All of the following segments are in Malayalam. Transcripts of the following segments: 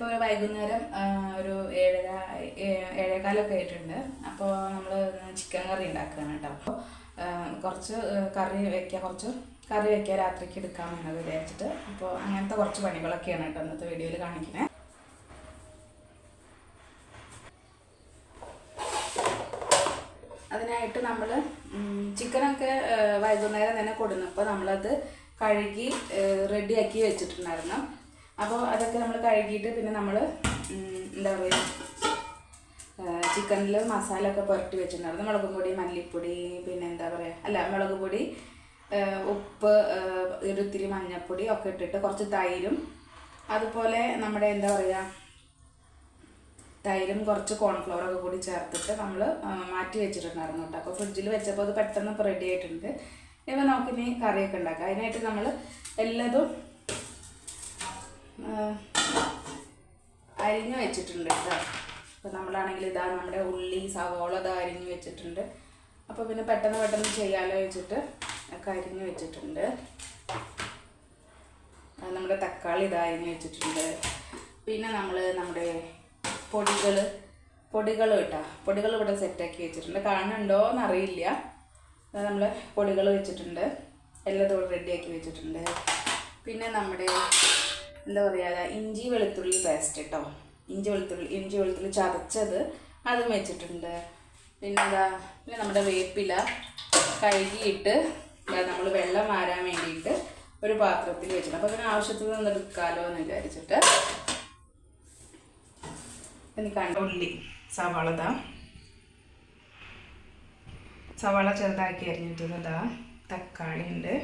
ഇപ്പോൾ വൈകുന്നേരം ഒരു ഏഴര ഏഴേകാലൊക്കെ ആയിട്ടുണ്ട്. അപ്പോൾ നമ്മൾ ചിക്കൻ കറി ഉണ്ടാക്കുകയാണ് കേട്ടോ. അപ്പോൾ കുറച്ച് കറി വയ്ക്കുക കുറച്ച് കറി വയ്ക്കുക രാത്രിക്ക് എടുക്കാമെന്ന് വിചാരിച്ചിട്ട്. അപ്പോൾ അങ്ങനത്തെ കുറച്ച് പണികളൊക്കെയാണ് കേട്ടോ ഇന്നത്തെ വീഡിയോയിൽ കാണിക്കുന്നത് അതിനായിട്ട് നമ്മൾ ചിക്കനൊക്കെ വൈകുന്നേരം തന്നെ കൊടുന്നപ്പോൾ നമ്മളത് കഴുകി റെഡിയാക്കി വെച്ചിട്ടുണ്ടായിരുന്നു. അപ്പോൾ അതൊക്കെ നമ്മൾ കഴുകിയിട്ട് പിന്നെ നമ്മൾ എന്താ പറയുക ചിക്കനിൽ മസാല ഒക്കെ പുരട്ടി വെച്ചിട്ടുണ്ടായിരുന്നു. മുളക് പൊടി മല്ലിപ്പൊടി പിന്നെ എന്താ പറയുക അല്ല മുളക് പൊടി ഉപ്പ് ഒരു മഞ്ഞൾപ്പൊടി ഒക്കെ ഇട്ടിട്ട് കുറച്ച് തൈരും അതുപോലെ നമ്മുടെ എന്താ പറയുക തൈരും കുറച്ച് കോൺഫ്ലവറൊക്കെ കൂടി ചേർത്തിട്ട് നമ്മൾ മാറ്റി വെച്ചിട്ടുണ്ടായിരുന്നു കേട്ടോ. അപ്പോൾ ഫ്രിഡ്ജിൽ വെച്ചപ്പോൾ അത് പെട്ടെന്ന് റെഡി ആയിട്ടുണ്ട്. ഇപ്പം നമുക്കിനി കറിയൊക്കെ ഉണ്ടാക്കാം. അതിനായിട്ട് നമ്മൾ എല്ലാതും അരിഞ്ഞു വെച്ചിട്ടുണ്ട് കേട്ടോ അപ്പോൾ നമ്മളാണെങ്കിൽ ഇതാ നമ്മുടെ ഉള്ളി സവോള ഇതാ അരിഞ്ഞു വെച്ചിട്ടുണ്ട്. അപ്പോൾ പിന്നെ പെട്ടെന്ന് പെട്ടെന്ന് ചെയ്യാലോ വെച്ചിട്ട് ഒക്കെ അരിഞ്ഞു വെച്ചിട്ടുണ്ട്. നമ്മുടെ തക്കാളി ഇതാ അരിഞ്ഞു വെച്ചിട്ടുണ്ട്. പിന്നെ നമ്മൾ നമ്മുടെ പൊടികൾ പൊടികൾ കേട്ടോ പൊടികൾ ഇവിടെ സെറ്റാക്കി വെച്ചിട്ടുണ്ട്. കാണുന്നുണ്ടോ എന്നറിയില്ല. നമ്മൾ പൊടികൾ വെച്ചിട്ടുണ്ട്. എല്ലാം റെഡിയാക്കി വെച്ചിട്ടുണ്ട്. പിന്നെ നമ്മുടെ എന്താ പറയുക ഇഞ്ചി വെളുത്തുള്ളി പേസ്റ്റ് കേട്ടോ ഇഞ്ചി വെളുത്തുള്ളി ഇഞ്ചി വെളുത്തുള്ളി ചതച്ചത് അതും വെച്ചിട്ടുണ്ട്. പിന്നെ എന്താ പിന്നെ നമ്മുടെ വേപ്പില കഴുകിയിട്ട് നമ്മൾ വെള്ളം മാറാൻ വേണ്ടിയിട്ട് ഒരു പാത്രത്തിൽ വെച്ചിട്ടുണ്ട്. അപ്പോൾ അതിന് ആവശ്യത്തിന് ഒന്ന് എടുക്കാമല്ലോ എന്ന് വിചാരിച്ചിട്ട്. എനിക്ക് കണ്ട ഉള്ളി സവാള ഇതാ സവാള ചെറുതാക്കി അരിഞ്ഞിട്ടത് തക്കാളി ഉണ്ട്.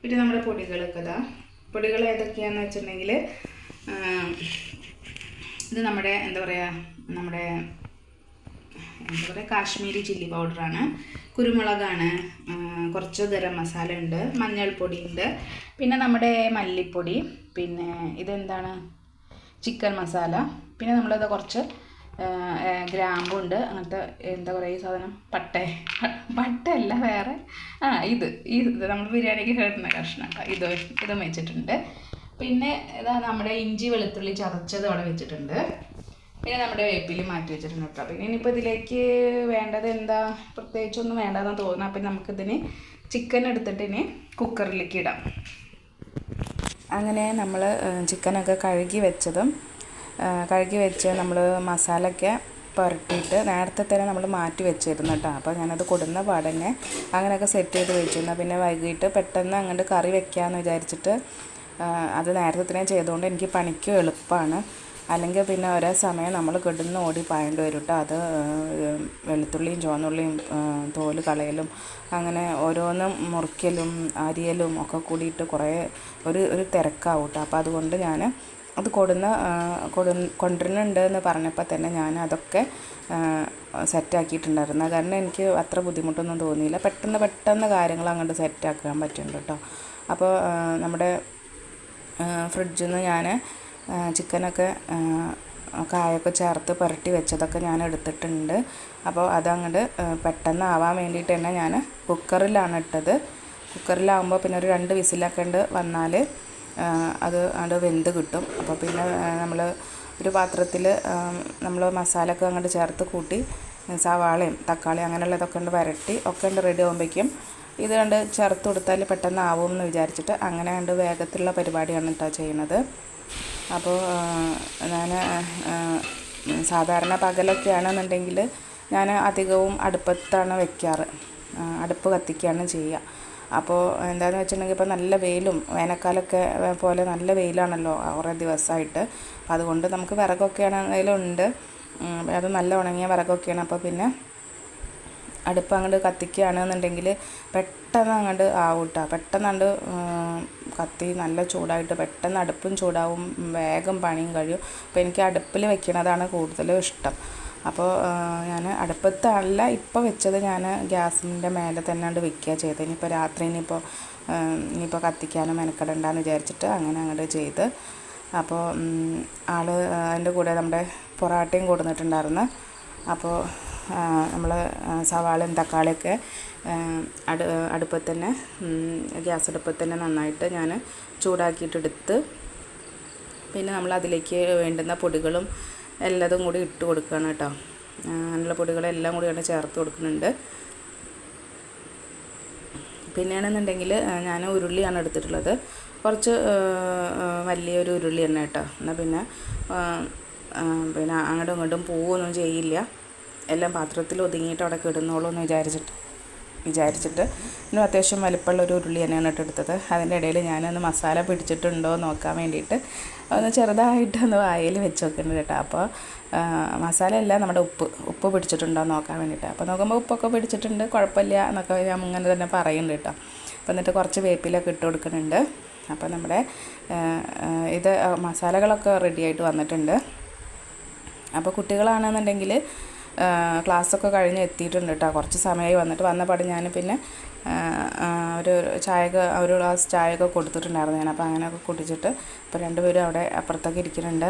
പിന്നെ നമ്മുടെ പൊടികളൊക്കെ ഇതാ പൊടികൾ ഏതൊക്കെയാണെന്ന് വെച്ചിട്ടുണ്ടെങ്കിൽ ഇത് നമ്മുടെ എന്താ പറയുക നമ്മുടെ എന്താ പറയുക കാശ്മീരി ചില്ലി പൗഡറാണ് കുരുമുളകാണ് കുറച്ച് ഗരം മസാല ഉണ്ട് മഞ്ഞൾപ്പൊടി ഉണ്ട് പിന്നെ നമ്മുടെ മല്ലിപ്പൊടി പിന്നെ ഇതെന്താണ് ചിക്കൻ മസാല പിന്നെ നമ്മളത് കുറച്ച് ഗ്രാമ്പുണ്ട്. അങ്ങനത്തെ എന്താ പറയുക ഈ സാധനം? പട്ട. പട്ടയല്ല വേറെ. ആ ഇത്. ഇത് നമ്മൾ ബിരിയാണിക്ക് കേട്ടുന്ന കഷ്ണം. ഇത് ഇതും വെച്ചിട്ടുണ്ട്. പിന്നെ ഇതാ നമ്മുടെ ഇഞ്ചി വെളുത്തുള്ളി ചതച്ചത് അവിടെ വെച്ചിട്ടുണ്ട്. പിന്നെ നമ്മുടെ വേപ്പിലി മാറ്റി വെച്ചിട്ടുണ്ട് കേട്ടോ. പിന്നെ ഇനിയിപ്പോൾ ഇതിലേക്ക് വേണ്ടത് എന്താ? പ്രത്യേകിച്ചൊന്നും വേണ്ടതെന്ന് തോന്നുന്നു. അപ്പം നമുക്കിതിന് ചിക്കൻ എടുത്തിട്ട് ഇനി കുക്കറിലേക്ക് ഇടാം. അങ്ങനെ നമ്മൾ ചിക്കനൊക്കെ കഴുകി വെച്ചതും കഴുകി വെച്ച് നമ്മൾ മസാലയൊക്കെ പുരട്ടിയിട്ട് നേരത്തെ തന്നെ നമ്മൾ മാറ്റി വെച്ചിരുന്നു കേട്ടോ. അപ്പോൾ ഞാനത് കൊടുന്ന പാടന്നെ അങ്ങനെയൊക്കെ സെറ്റ് ചെയ്ത് വെച്ചിരുന്നു പിന്നെ വൈകിട്ട് പെട്ടെന്ന് അങ്ങോട്ട് കറി വെക്കാമെന്ന് വിചാരിച്ചിട്ട് അത് നേരത്തെ തന്നെ ചെയ്തുകൊണ്ട് എനിക്ക് പണിക്കും എളുപ്പമാണ് അല്ലെങ്കിൽ പിന്നെ ഒരേ സമയം നമ്മൾ കിടന്ന് ഓടി പായേണ്ടി വരും കേട്ടോ. അത് വെളുത്തുള്ളിയും ചുവന്നുള്ളിയും തോൽ കളയലും അങ്ങനെ ഓരോന്നും മുറിക്കലും അരിയലും ഒക്കെ കൂടിയിട്ട് കുറേ ഒരു ഒരു തിരക്കാവും കേട്ടോ. അപ്പോൾ അതുകൊണ്ട് ഞാൻ അത് കൊടുന്ന കൊടു കൊണ്ടുവരുന്നുണ്ട് എന്ന് പറഞ്ഞപ്പോൾ തന്നെ ഞാൻ അതൊക്കെ സെറ്റാക്കിയിട്ടുണ്ടായിരുന്നു. കാരണം എനിക്ക് അത്ര ബുദ്ധിമുട്ടൊന്നും തോന്നിയില്ല. പെട്ടെന്ന് പെട്ടെന്ന് കാര്യങ്ങൾ അങ്ങോട്ട് സെറ്റാക്കാൻ പറ്റുന്നുണ്ട് കേട്ടോ. അപ്പോൾ നമ്മുടെ ഫ്രിഡ്ജിൽ നിന്ന് ഞാൻ ചിക്കനൊക്കെ കായൊക്കെ ചേർത്ത് പുരട്ടി വെച്ചതൊക്കെ ഞാൻ എടുത്തിട്ടുണ്ട്. അപ്പോൾ അതങ്ങോട്ട് പെട്ടെന്ന് ആവാൻ വേണ്ടിയിട്ട് തന്നെ ഞാൻ കുക്കറിലാണ് ഇട്ടത്. കുക്കറിലാവുമ്പോൾ പിന്നെ ഒരു രണ്ട് വിസിലൊക്കെ ഉണ്ട് വന്നാൽ അത് അത് വെന്ത് കിട്ടും. അപ്പോൾ പിന്നെ നമ്മൾ ഒരു പാത്രത്തിൽ നമ്മൾ മസാല ഒക്കെ അങ്ങോട്ട് ചേർത്ത് കൂട്ടി സവാളയും തക്കാളി അങ്ങനെയുള്ളതൊക്കെ ഉണ്ട് വരട്ടി ഒക്കെ ഉണ്ട് റെഡി ആകുമ്പോഴേക്കും ഇത് കണ്ട് ചേർത്ത് കൊടുത്താൽ പെട്ടെന്ന് ആവും എന്ന് വിചാരിച്ചിട്ട് അങ്ങനെ കണ്ട് വേഗത്തിലുള്ള പരിപാടിയാണ് കേട്ടോ ചെയ്യുന്നത് അപ്പോൾ ഞാൻ സാധാരണ പകലൊക്കെയാണെന്നുണ്ടെങ്കിൽ ഞാൻ അധികവും അടുപ്പത്താണ് വെക്കാറ്. അടുപ്പ് കത്തിക്കുകയാണ് ചെയ്യുക അപ്പോൾ എന്താണെന്ന് വെച്ചിട്ടുണ്ടെങ്കിൽ ഇപ്പോൾ നല്ല വെയിലും വേനൽക്കാലമൊക്കെ പോലെ നല്ല വെയിലാണല്ലോ കുറേ ദിവസമായിട്ട്. അപ്പോൾ അതുകൊണ്ട് നമുക്ക് വിറകൊക്കെ ആണെങ്കിലും ഉണ്ട്. അത് നല്ല ഉണങ്ങിയ വിറകൊക്കെയാണ്. അപ്പോൾ പിന്നെ അടുപ്പ് അങ്ങോട്ട് കത്തിക്കുകയാണെന്നുണ്ടെങ്കിൽ പെട്ടെന്ന് അങ്ങോട്ട് ആവും കേട്ടോ. പെട്ടെന്ന് കത്തി നല്ല ചൂടായിട്ട് പെട്ടെന്ന് അടുപ്പും ചൂടാവും. വേഗം പണിയും കഴിയും. അപ്പോൾ എനിക്ക് അടുപ്പിൽ വെക്കണതാണ് കൂടുതലും ഇഷ്ടം. അപ്പോൾ ഞാൻ അടുപ്പത്തല്ല ഇപ്പോൾ വെച്ചത് ഞാൻ ഗ്യാസിന്റെ മേലെ തന്നെ അങ്ങോട്ട് വെക്കുക ചെയ്തത് ഇനിയിപ്പോൾ രാത്രി ഇനിയിപ്പോൾ ഇനിയിപ്പോൾ കത്തിക്കാനും മെനക്കെടണ്ടെന്ന് വിചാരിച്ചിട്ട് അങ്ങനെ അങ്ങോട്ട് ചെയ്ത്. അപ്പോൾ ആൾ അതിന്റെ കൂടെ നമ്മുടെ പൊറാട്ടയും കൊടുത്തിട്ടുണ്ടായിരുന്നു അപ്പോൾ നമ്മൾ സവാളയും തക്കാളിയൊക്കെ അടു അടുപ്പത്ത് തന്നെ ഗ്യാസ് അടുപ്പത്ത് തന്നെ നന്നായിട്ട് ഞാൻ ചൂടാക്കിയിട്ടെടുത്ത് പിന്നെ നമ്മൾ അതിലേക്ക് വേണ്ടുന്ന പൊടികളും എല്ലാതും കൂടി ഇട്ട് കൊടുക്കുകയാണ് കേട്ടോ. അങ്ങനെയുള്ള പൊടികളെല്ലാം കൂടി കൂടിയാണ് ചേർത്ത് കൊടുക്കുന്നുണ്ട്. പിന്നെയാണെന്നുണ്ടെങ്കിൽ ഞാൻ ഉരുളിയാണ് എടുത്തിട്ടുള്ളത്. കുറച്ച് വലിയൊരു ഉരുളി തന്നെ കേട്ടോ. എന്നാൽ പിന്നെ പിന്നെ അങ്ങോട്ടും ഇങ്ങോട്ടും പോവുകയൊന്നും ചെയ്യില്ല. എല്ലാം പാത്രത്തിൽ ഒതുങ്ങിയിട്ട് അവിടെ കിടന്നോളൂ എന്ന് വിചാരിച്ചിട്ട്. വിചാരിച്ചിട്ട്. ഇന്നും അത്യാവശ്യം വലിപ്പമുള്ള ഒരു ഉരുളി തന്നെയാണ് ഇട്ട് എടുത്തത്. അതിന്റെ ഇടയിൽ ഞാനൊന്ന് മസാല പിടിച്ചിട്ടുണ്ടോ നോക്കാൻ വേണ്ടിയിട്ട് ഒന്ന് ചെറുതായിട്ടൊന്ന് വായിൽ വെച്ച് നോക്കുന്നുണ്ട് കേട്ടോ. അപ്പോൾ മസാല അല്ല നമ്മുടെ ഉപ്പ്. ഉപ്പ് പിടിച്ചിട്ടുണ്ടോ നോക്കാൻ വേണ്ടിയിട്ട്. അപ്പോൾ നോക്കുമ്പോൾ ഉപ്പൊക്കെ പിടിച്ചിട്ടുണ്ട് കുഴപ്പമില്ല എന്നൊക്കെ ഞാൻ ഇങ്ങനെ തന്നെ പറയുന്നുണ്ട് കേട്ടോ. അപ്പോൾ എന്നിട്ട് കുറച്ച് വേപ്പിലൊക്കെ ഇട്ട് കൊടുക്കുന്നുണ്ട്. അപ്പോൾ നമ്മുടെ ഇത് മസാലകളൊക്കെ റെഡിയായിട്ട് വന്നിട്ടുണ്ട്. അപ്പോൾ കുട്ടികളാണെന്നുണ്ടെങ്കിൽ ക്ലാസ്സൊക്കെ കഴിഞ്ഞ് എത്തിയിട്ടുണ്ട് കേട്ടോ കുറച്ച് സമയമായി വന്നിട്ട് വന്നപാട് ഞാൻ പിന്നെ ഒരു ചായയൊക്കെ ഒരു ഗ്ലാസ് ചായയൊക്കെ കൊടുത്തിട്ടുണ്ടായിരുന്നു ഞാൻ. അപ്പോൾ അങ്ങനെയൊക്കെ കുടിച്ചിട്ട് ഇപ്പോൾ രണ്ടുപേരും അവിടെ അപ്പുറത്തൊക്കെ ഇരിക്കുന്നുണ്ട്.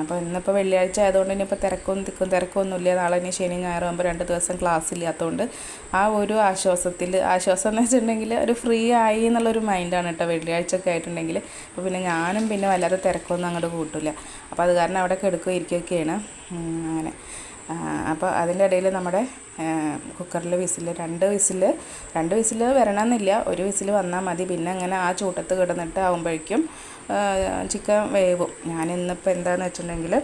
അപ്പോൾ ഇന്നിപ്പോൾ വെള്ളിയാഴ്ച ആയതുകൊണ്ട് ഇനിയിപ്പോൾ തിരക്കൊന്നും തിക്കും തിരക്കൊന്നുമില്ല. നാളെ ഇനി ശനി ഞായറാകുമ്പോൾ രണ്ട് ദിവസം ക്ലാസ് ഇല്ലാത്തതുകൊണ്ട് ആ ഒരു ആശ്വാസത്തിൽ ആശ്വാസം എന്ന് വെച്ചിട്ടുണ്ടെങ്കിൽ ഒരു ഫ്രീ ആയി എന്നുള്ളൊരു മൈൻഡാണ് കേട്ടോ വെള്ളിയാഴ്ച ഒക്കെ ആയിട്ടുണ്ടെങ്കിൽ അപ്പോൾ പിന്നെ ഞാനും പിന്നെ വല്ലാതെ തിരക്കൊന്നും അങ്ങോട്ട് കൂട്ടില്ല അപ്പോൾ അത് കാരണം അവിടെ കിടക്കുകയും ഇരിക്കുകയൊക്കെയാണ്. അങ്ങനെ. അപ്പോൾ അതിന്റെ ഇടയിൽ നമ്മുടെ കുക്കറിൽ വിസിൽ രണ്ട് വിസിൽ രണ്ട് വിസിൽ വരണമെന്നില്ല. ഒരു വിസിൽ വന്നാൽ മതി. പിന്നെ അങ്ങനെ ആ ചൂട്ടത്ത് കിടന്നിട്ട് ആകുമ്പോഴേക്കും ചിക്കൻ വേവും. ഞാൻ ഇന്നിപ്പോൾ എന്താണെന്ന് വെച്ചിട്ടുണ്ടെങ്കിൽ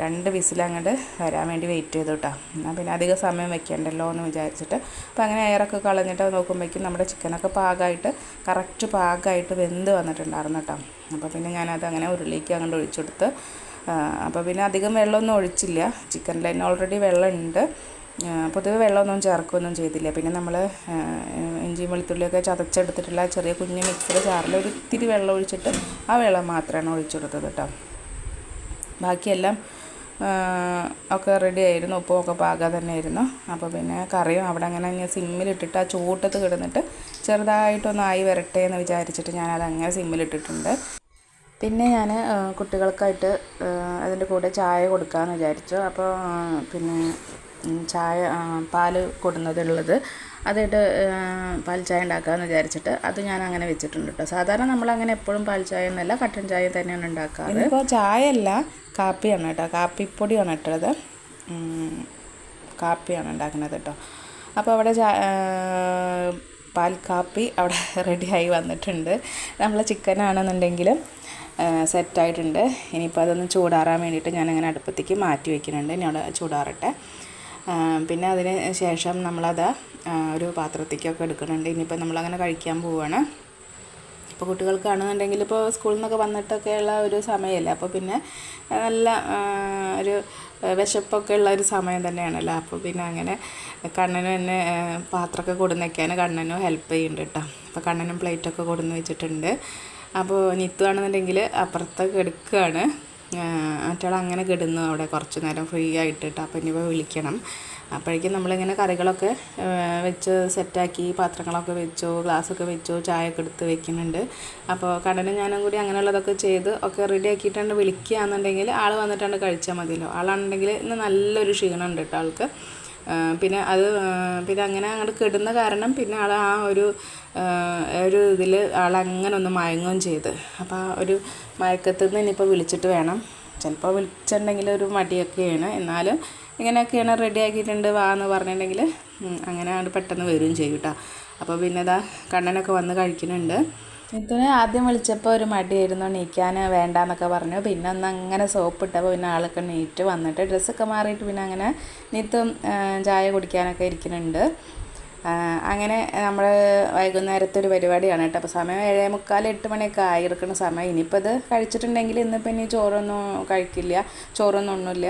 രണ്ട് വിസിൽ അങ്ങോട്ട് വരാൻ വേണ്ടി വെയിറ്റ് ചെയ്തു കേട്ടോ എന്നാൽ പിന്നെ അധികം സമയം വെക്കേണ്ടല്ലോ എന്ന് വിചാരിച്ചിട്ട്. അപ്പോൾ അങ്ങനെ എയറൊക്കെ കളഞ്ഞിട്ട് നോക്കുമ്പോഴേക്കും നമ്മുടെ ചിക്കനൊക്കെ പാകമായിട്ട് കറക്റ്റ് പാകമായിട്ട് വെന്ത് വന്നിട്ടുണ്ടായിരുന്നു കേട്ടോ അപ്പോൾ പിന്നെ ഞാനത് അങ്ങനെ ഉരുളിക്ക് അങ്ങോട്ട് ഒഴിച്ചെടുത്ത് അപ്പോൾ പിന്നെ അധികം വെള്ളമൊന്നും ഒഴിച്ചില്ല. ചിക്കനിൽ തന്നെ ഓൾറെഡി വെള്ളമുണ്ട്. പൊതുവെ വെള്ളമൊന്നും ചേർക്കുകയൊന്നും ചെയ്തില്ല. പിന്നെ നമ്മൾ ഇഞ്ചിയും വെളുത്തുള്ളിയൊക്കെ ചതച്ചെടുത്തിട്ടുള്ള ചെറിയ കുഞ്ഞ് മിക്സിയുടെ ചാറിൽ ഒരു ഇത്തിരി വെള്ളം ഒഴിച്ചിട്ട് ആ വെള്ളം മാത്രമാണ് ഒഴിച്ചെടുത്തത് കേട്ടോ ബാക്കിയെല്ലാം ഒക്കെ റെഡി ആയിരുന്നു. ഉപ്പും ഒക്കെ പാകം തന്നെ ആയിരുന്നു. അപ്പോൾ പിന്നെ കറിയും അവിടെ അങ്ങനെ ഞാൻ സിമ്മിലിട്ടിട്ട് ആ ചൂട്ടത്ത് കിടന്നിട്ട് ചെറുതായിട്ടൊന്ന് ആയി വരട്ടെ എന്ന് വിചാരിച്ചിട്ട് ഞാനത് അങ്ങനെ സിമ്മിലിട്ടിട്ടുണ്ട് പിന്നെ ഞാൻ കുട്ടികൾക്കായിട്ട് അതിന്റെ കൂടെ ചായ കൊടുക്കാമെന്ന് വിചാരിച്ചു. അപ്പോൾ പിന്നെ ചായ പാൽ കൊടുന്നതുള്ളത് അതായിട്ട് പാൽ ചായ ഉണ്ടാക്കാമെന്ന് വിചാരിച്ചിട്ട് അത് ഞാൻ അങ്ങനെ വെച്ചിട്ടുണ്ട് കേട്ടോ സാധാരണ നമ്മൾ അങ്ങനെ എപ്പോഴും പാൽ ചായ എന്നല്ല കട്ടൻ ചായ തന്നെയാണ് ഉണ്ടാക്കാറ്. ഇപ്പോൾ ചായ അല്ല കാപ്പിയാണ് കേട്ടോ കാപ്പിപ്പൊടിയാണ് ഇട്ടത്. കാപ്പിയാണ് ഉണ്ടാക്കുന്നത് കേട്ടോ അപ്പോൾ അവിടെ പാൽ കാപ്പി അവിടെ റെഡിയായി വന്നിട്ടുണ്ട്. നമ്മൾ ചിക്കനാണെന്നുണ്ടെങ്കിലും സെറ്റായിട്ടുണ്ട്. ഇനിയിപ്പോൾ അതൊന്ന് ചൂടാറാൻ വേണ്ടിയിട്ട് ഞാനങ്ങനെ അടുപ്പത്തേക്ക് മാറ്റി വയ്ക്കുന്നുണ്ട് ഇനി അവിടെ ചൂടാറട്ടെ. പിന്നെ അതിന് ശേഷം നമ്മളത് ഒരു പാത്രത്തേക്കൊക്കെ എടുക്കുന്നുണ്ട്. ഇനിയിപ്പോൾ നമ്മളങ്ങനെ കഴിക്കാൻ പോവുകയാണ് ഇപ്പോൾ കുട്ടികൾക്കാണെന്നുണ്ടെങ്കിൽ ഇപ്പോൾ സ്കൂളിൽ നിന്നൊക്കെ വന്നിട്ടൊക്കെയുള്ള ഒരു സമയമല്ലേ? അപ്പോൾ പിന്നെ നല്ല ഒരു വിശപ്പൊക്കെ ഉള്ള ഒരു സമയം തന്നെയാണല്ലോ? അപ്പോൾ പിന്നെ അങ്ങനെ കണ്ണനും എന്നെ പാത്രമൊക്കെ കൊടുന്ന് വയ്ക്കാൻ കണ്ണനും ഹെൽപ്പ് ചെയ്യുന്നുണ്ട് കേട്ടോ. അപ്പോൾ കണ്ണനും പ്ലേറ്റൊക്കെ കൊടുന്ന് വെച്ചിട്ടുണ്ട്. അപ്പോൾ നിത്തുവാണെന്നുണ്ടെങ്കിൽ അപ്പുറത്ത് കിടക്കുകയാണ് മറ്റാൾ അങ്ങനെ കിടന്നു അവിടെ കുറച്ച് നേരം ഫ്രീ ആയിട്ടിട്ട്. അപ്പം ഇനിയിപ്പോൾ വിളിക്കണം. അപ്പോഴേക്കും നമ്മളിങ്ങനെ കറികളൊക്കെ വെച്ച് സെറ്റാക്കി പാത്രങ്ങളൊക്കെ വെച്ചോ ഗ്ലാസ്സൊക്കെ വെച്ചു ചായയൊക്കെ എടുത്ത് വെക്കുന്നുണ്ട്. അപ്പോൾ കടനും ഞാനും കൂടി അങ്ങനെയുള്ളതൊക്കെ ചെയ്ത് ഒക്കെ റെഡി ആക്കിയിട്ടാണ് വിളിക്കുകയാണെന്നുണ്ടെങ്കിൽ ആൾ വന്നിട്ടാണ് കഴിച്ചാൽ മതിയല്ലോ. ആളാണെന്നുണ്ടെങ്കിൽ ഇന്ന് നല്ലൊരു ക്ഷീണം ഉണ്ട് കേട്ടോ ആൾക്ക്. പിന്നെ അത് പിന്നെ അങ്ങനെ അങ്ങോട്ട് കിടുന്ന കാരണം പിന്നെ ആൾ ആ ഒരു ഒരു ഇതിൽ ആളങ്ങനെ ഒന്ന് മയങ്ങുകയും ചെയ്ത്. അപ്പോൾ ആ ഒരു മയക്കത്തിൽ നിന്ന് ഇനിയിപ്പോൾ വിളിച്ചിട്ട് വേണം. ചിലപ്പോൾ വിളിച്ചിട്ടുണ്ടെങ്കിൽ ഒരു മടിയൊക്കെയാണ്. എന്നാലും ഇങ്ങനെയൊക്കെയാണ് റെഡി ആക്കിയിട്ടുണ്ട് വാ എന്ന് പറഞ്ഞിട്ടുണ്ടെങ്കിൽ അങ്ങനെ പെട്ടെന്ന് വരികയും ചെയ്യും കേട്ടോ അപ്പോൾ പിന്നെ ഇതാ കണ്ണനൊക്കെ വന്ന് കഴിക്കുന്നുണ്ട്. നിത്തുനെ ആദ്യം വിളിച്ചപ്പോൾ ഒരു മടിയായിരുന്നു നീക്കാൻ വേണ്ടാന്നൊക്കെ പറഞ്ഞു. പിന്നെ ഒന്ന് അങ്ങനെ സോപ്പ് ഇട്ടപ്പോൾ പിന്നെ ആളൊക്കെ നീറ്റ് വന്നിട്ട് ഡ്രസ്സൊക്കെ മാറിയിട്ട് പിന്നെ അങ്ങനെ നീത്തും ചായ കുടിക്കാനൊക്കെ ഇരിക്കുന്നുണ്ട്. അങ്ങനെ നമ്മൾ വൈകുന്നേരത്തെ ഒരു പരിപാടിയാണ് കേട്ടോ. അപ്പോൾ സമയം ഏഴേ മുക്കാൽ എട്ട് മണിയൊക്കെ ആയിരിക്കുന്ന സമയം. ഇനിയിപ്പോൾ ഇത് കഴിച്ചിട്ടുണ്ടെങ്കിൽ ഇന്നിപ്പോൾ ഇനി ചോറൊന്നും കഴിക്കില്ല. ചോറൊന്നും ഒന്നുമില്ല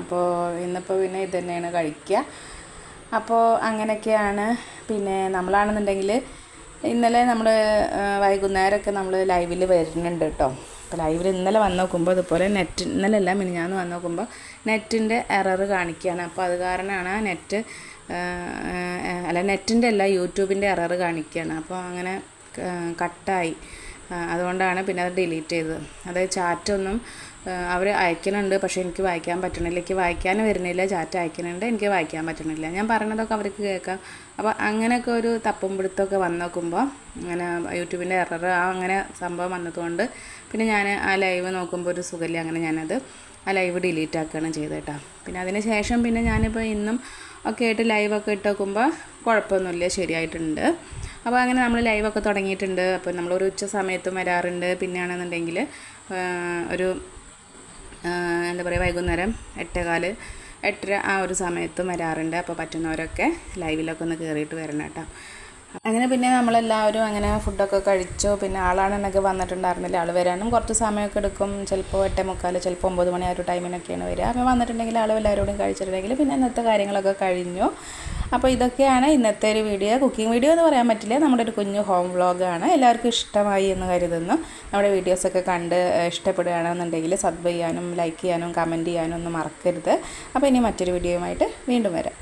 അപ്പോൾ ഇന്നിപ്പോൾ പിന്നെ ഇത് തന്നെയാണ് കഴിക്കുക അപ്പോൾ അങ്ങനെയൊക്കെയാണ്. പിന്നെ നമ്മളാണെന്നുണ്ടെങ്കിൽ ഇന്നലെ നമ്മൾ വൈകുന്നേരമൊക്കെ നമ്മൾ ലൈവിൽ വരുന്നുണ്ട് കേട്ടോ അപ്പോൾ ലൈവിൽ ഇന്നലെ വന്ന് നോക്കുമ്പോൾ അതുപോലെ നെറ്റ് ഇന്നലെ അല്ല മിനിഞ്ഞാന്ന് വന്ന് നോക്കുമ്പോൾ നെറ്റിന്റെ എറർ കാണിക്കുകയാണ് അപ്പോൾ അത് കാരണമാണ് നെറ്റ് അല്ല നെറ്റിന്റെ അല്ല യൂട്യൂബിന്റെ എറർ കാണിക്കുകയാണ് അപ്പോൾ അങ്ങനെ കട്ടായി. അതുകൊണ്ടാണ് പിന്നെ അത് ഡിലീറ്റ് ചെയ്തത്. അതായത് ചാറ്റൊന്നും അവർ അയക്കുന്നുണ്ട് പക്ഷേ എനിക്ക് വായിക്കാൻ പറ്റണില്ല. എനിക്ക് വായിക്കാൻ വരുന്നില്ല ചാറ്റ് അയക്കുന്നുണ്ട് എനിക്ക് വായിക്കാൻ പറ്റണില്ല. ഞാൻ പറഞ്ഞതൊക്കെ അവർക്ക് കേൾക്കാം. അപ്പോൾ അങ്ങനെയൊക്കെ ഒരു തപ്പും പിടുത്തമൊക്കെ വന്ന് നോക്കുമ്പോൾ അങ്ങനെ യൂട്യൂബിന്റെ എറർ ആ അങ്ങനെ സംഭവം വന്നതുകൊണ്ട് പിന്നെ ഞാൻ ആ ലൈവ് നോക്കുമ്പോൾ ഒരു സുഖമില്ല. അങ്ങനെ ഞാനത് ആ ലൈവ് ഡിലീറ്റ് ആക്കുകയാണ് ചെയ്തത് പിന്നെ അതിന് ശേഷം പിന്നെ ഞാനിപ്പോൾ ഇന്നും ഒക്കെ ആയിട്ട് ലൈവൊക്കെ ഇട്ട് നോക്കുമ്പോൾ കുഴപ്പമൊന്നുമില്ല ശരിയായിട്ടുണ്ട്. അപ്പോൾ അങ്ങനെ നമ്മൾ ലൈവൊക്കെ തുടങ്ങിയിട്ടുണ്ട്. അപ്പോൾ നമ്മളൊരു ഉച്ച സമയത്തും വരാറുണ്ട്. പിന്നെയാണെന്നുണ്ടെങ്കിൽ ഒരു എന്താ പറയുക വൈകുന്നേരം എട്ടേകാൽ എട്ടര ആ ഒരു സമയത്തും വരാറുണ്ട്. അപ്പോൾ പറ്റുന്നവരൊക്കെ ലൈവിലൊക്കെ ഒന്ന് കയറിയിട്ട് വരണം കേട്ടോ. അങ്ങനെ പിന്നെ നമ്മളെല്ലാവരും അങ്ങനെ ഫുഡൊക്കെ കഴിച്ചു. പിന്നെ ആളാണെന്നൊക്കെ വന്നിട്ടുണ്ടായിരുന്നില്ല. ആൾ വരാനും കുറച്ച് സമയമൊക്കെ എടുക്കും. ചിലപ്പോൾ എട്ടേ മുക്കാൽ ചിലപ്പോൾ ഒമ്പത് മണി ആ ഒരു ടൈമിനൊക്കെയാണ് വരിക. അപ്പോൾ വന്നിട്ടുണ്ടെങ്കിൽ ആൾ എല്ലാവരോടും കഴിച്ചിട്ടുണ്ടെങ്കിൽ പിന്നെ ഇന്നത്തെ കാര്യങ്ങളൊക്കെ കഴിഞ്ഞു. അപ്പോൾ ഇതൊക്കെയാണ് ഇന്നത്തെ ഒരു വീഡിയോ. കുക്കിംഗ് വീഡിയോ എന്ന് പറയാൻ പറ്റില്ല. നമ്മുടെ ഒരു കുഞ്ഞു ഹോം വ്ളോഗാണ്. എല്ലാവർക്കും ഇഷ്ടമായി എന്ന് കരുതുന്നു. നമ്മുടെ വീഡിയോസൊക്കെ കണ്ട് ഇഷ്ടപ്പെടുകയാണെന്നുണ്ടെങ്കിൽ സബ് ചെയ്യാനും ലൈക്ക് ചെയ്യാനും കമന്റ് ചെയ്യാനും ഒന്നും മറക്കരുത്. അപ്പോൾ ഇനി മറ്റൊരു വീഡിയോയുമായിട്ട് വീണ്ടും വരാം.